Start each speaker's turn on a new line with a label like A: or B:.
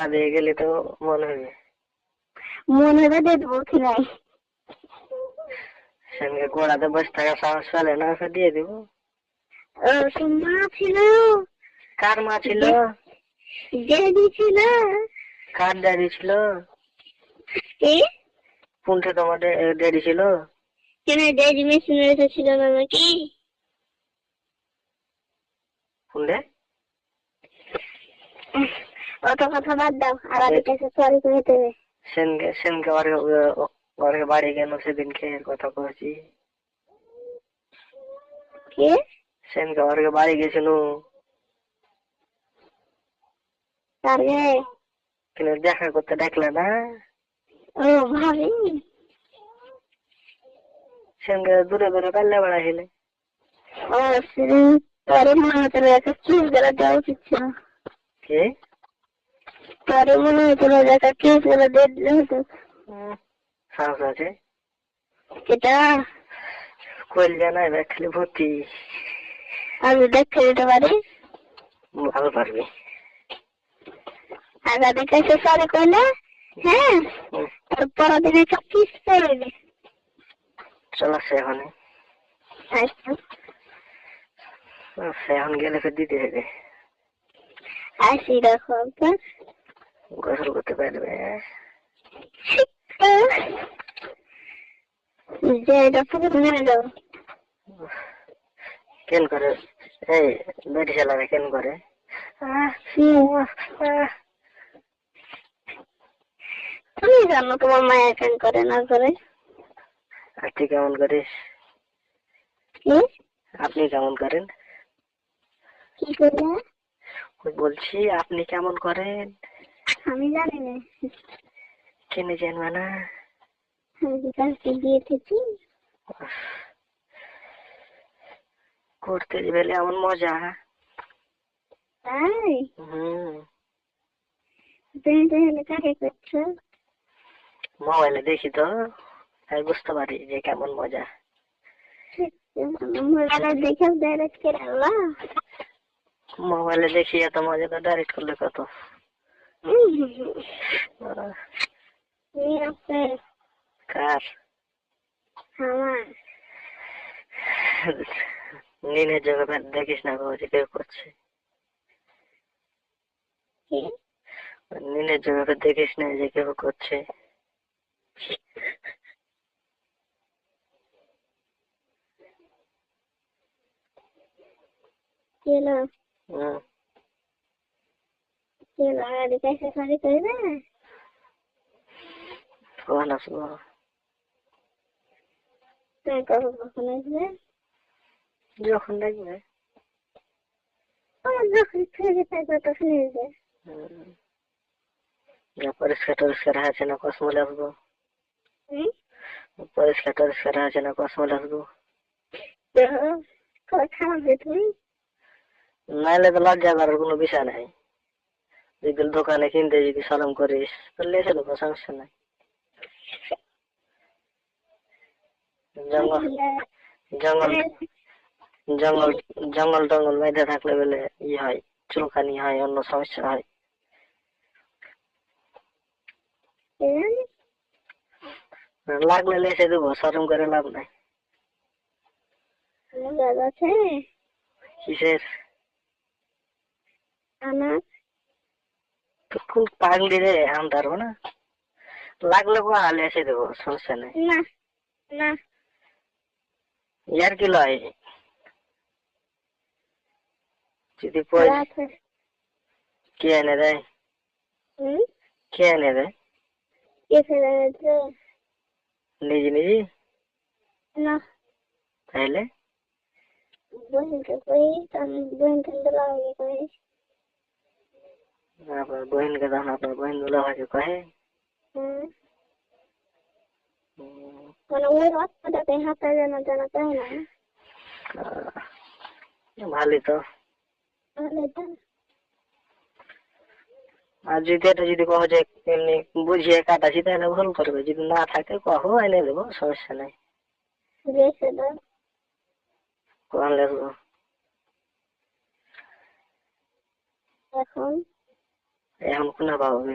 A: দিয়ে গেলে তো মনে হবে।
B: মনে হবে দিয়ে দেবো কি নাই।
A: সঙ্গে গোড়াতে বসে থাকা সাহস চলে না ওকে দিয়ে দিব।
B: মা ছিল।
A: কার মা ছিল?
B: ড্যাডি ছিল।
A: কার ড্যাডি ছিল?
B: কি?
A: কোনটা তোমার ড্যাডি ছিল?
B: কেন ড্যাডি মেশিন এসেছিল না নাকি?
A: কোনটা?
B: অত কথা বাদ দাও আর আমি কাছে সরি করে দেবে।
A: সেনকে সেনকে ওর ওর বাড়ি গেল সেদিনকে কথা কয়েছি
B: কি?
A: সেনকে ওর বাড়ি গেছিল।
B: তার
A: কিন্তু দেখা করতে ডাকলে না।
B: ও ভাবি।
A: সেনকে দূরে দূরে পাল্লে বেড়াইলে
B: ও সেদিন পরে মনে হতো কিস গেলে দেওয়া উচিত ছিল।
A: কি?
B: পরে মনে কিস গেলে দিয়ে দিলে হতো
A: সাহস আছে?
B: এটা
A: কইল জানাই খালি ভর্তি।
B: আমি দেখতে দিতে পারি।
A: ভালো পারবি।
B: আগামী কাছে সরি করলে হ্যাঁ?
A: হুম,
B: তারপর দিন একটা কিস করবে
A: চল আসছে এখন।
B: আচ্ছা।
A: সে এখন গেলে দিতে হবে।
B: আসি রাখো আপনার
A: গোসল করতে পারবে
B: যে এটা পুকুর মেরে দাও
A: কেন করে এই বেটি চালারে কেন করে
B: তুমি জানো তোমার মায়ের কেন করে না করে
A: আর তুই কেমন করিস আপনি কেমন করেন?
B: কি
A: বলছি আপনি কেমন করেন?
B: আমি জানি না।
A: কেন জানবে না?
B: আমি বিকাশকে দিয়ে থেছি
A: করতে গেলে এমন মজা।
B: তাই?
A: হুম।
B: তুমি তাহলে কাকে করছ?
A: মোবাইলে দেখি তো তাই বুঝতে পারি যে কেমন মজা।
B: মোবাইলে দেখে ডাইরেক্ট করে
A: মোবাইলে দেখি এত মজা তো ডাইরেক্ট করলে কত? কার
B: আমার
A: নিনের জগৎ দেখিস না যে কেউ করছে নিনের জগৎ দেখিস না যে কেউ করছে
B: কি
A: কখন
B: কখন আসবে
A: যখন দেখবে
B: আমার যখন থেকে থাকবে তখন আসবে
A: পরিষ্কার টরিষ্কার আছে না কসমলে আসব
B: হুম
A: পরিষ্কার টরিষ্কার আছে না
B: তুমি
A: নাইলে তো লজ্জা করার কোনো বিষয় নাই যদি দোকানে কিনতে যদি সালাম করিস তাহলে এসে দেবো সমস্যা নাই। জঙ্গল জঙ্গল জঙ্গল জঙ্গল টঙ্গল বেঁধে থাকলে বলে ই হয় চুলকানি হয় অন্য সমস্যা হয়। লাগলে লেসে দেবো সরম করে লাভ নাই।
B: গাছ আছে।
A: কিসের?
B: আনার
A: তো পাগলি রে আনতে পারব না? লাগলে বা লেসে দেবো সমস্যা নেই।
B: না না।
A: ইয়ার কি লয়? যদি পয়সা কে এনে দেয়? কে এনে দেয়?
B: কে ফেলে
A: নিজে নিজে?
B: না।
A: তাইলে?
B: বহিনকে কই আমি বহিনকে লাগে কই।
A: আপনার বহিনকে তখন আপনার বহিন দুলা ভাইকে কহে।
B: মানে ওই রাস্তাটাতে হাঁটা জানা জানা তাই না।
A: আহ, ভালোই
B: তো।
A: আর যদি এটা যদি কহ যে এমনি বুঝিয়ে কাটাছি তাহলে ভুল করবে। যদি না থাকে কহো এনে দেবো সমস্যা নাই।
B: বেশি দাও
A: কখন লেখবো
B: এখন
A: এখন কোনা পাবে